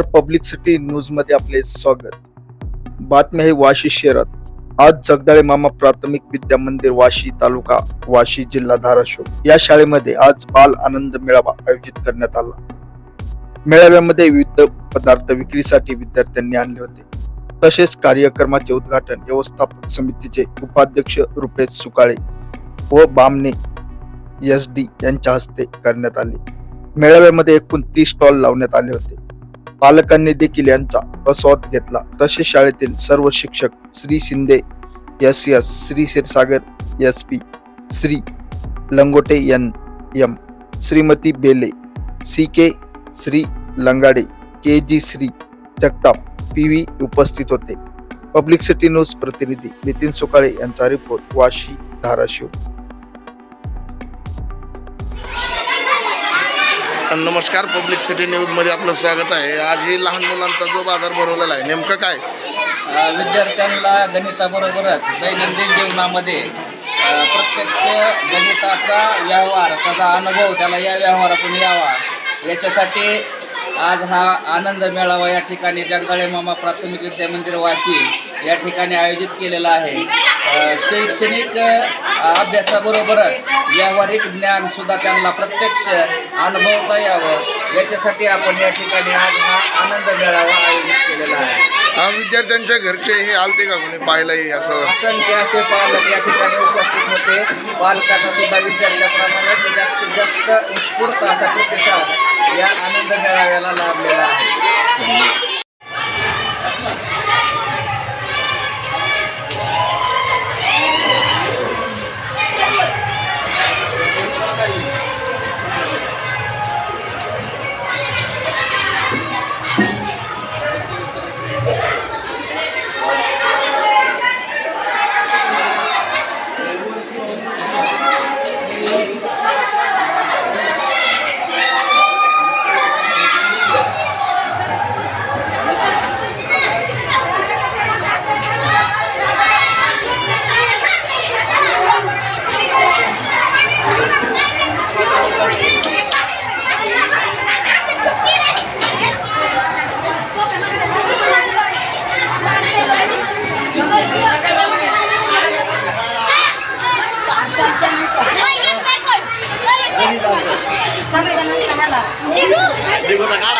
नमस्कार public city न्यूजमध्ये आपले स्वागत. बातमी आहे वाशी शहरात. आज जगदाळे मामा प्राथमिक विद्या मंदिर वाशी तालुका वाशी जिल्हा धाराशिव. या शाळेमध्ये आज बाल आनंद मेळावा आयोजित करण्यात आला. मेळाव्यामध्ये विविध पदार्थ विक्रीसाठी विद्यार्थ्यांनी आणले होते. तसेच कार्यक्रमाचे उद्घाटन व्यवस्थापक समितीचे उपाध्यक्ष रुपेश सुकाळे व बामणे एस डी यांच्या हस्ते करण्यात आले. मेळाव्यामध्ये एकूण तीस स्टॉल लावण्यात आले होते. पालकांनी देखील यांचा आस्वाद घेतला. तसेच शाळेतील सर्व शिक्षक Shri Shinde S S Shri Kshirsagar S P Shri Langote N M Shrimati Bele C K Shri Langade K G Shri Jagtap P V उपस्थित होते. पब्लिक सिटी न्यूज प्रतिनिधी नितीन सुकाळे यांचा रिपोर्ट वाशी धाराशिव. नमस्कार. पब्लिक सिटी न्यूजमध्ये आपलं स्वागत आहे. आज ही लहान मुलांचा जो बाजार भरवलेला आहे नेमकं काय? विद्यार्थ्यांना गणिताबरोबरच दैनंदिन जीवनामध्ये प्रत्यक्ष गणिताचा व्यवहार त्याचा अनुभव त्याला या व्यवहारातून यावा याच्यासाठी आज हा आनंद मेळावा या ठिकाणी जगदाळे मामा प्राथमिक विद्या मंदिर वाशी या ठिकाणी आयोजित केलेला आहे. शैक्षणिक अभ्यासाबरोबरच व्यावहारिक ज्ञानसुद्धा त्यांना प्रत्यक्ष अनुभवता यावं. याच्यासाठी आपण या ठिकाणी आज हा आनंद मेळावा आयोजित केलेला आहे. हा, विद्यार्थ्यांच्या घरचे हे आलते का कोणी? पाहिलंय असं? असंख्य असे पालक या ठिकाणी उपस्थित होते. पालकांना सुद्धा विद्यार्थ्याप्रमाणे जास्तीत जास्त उत्स्फूर्त असा प्रतिसाद या आनंद मेळाव्याला लाभलेला आहे. Digo na cara.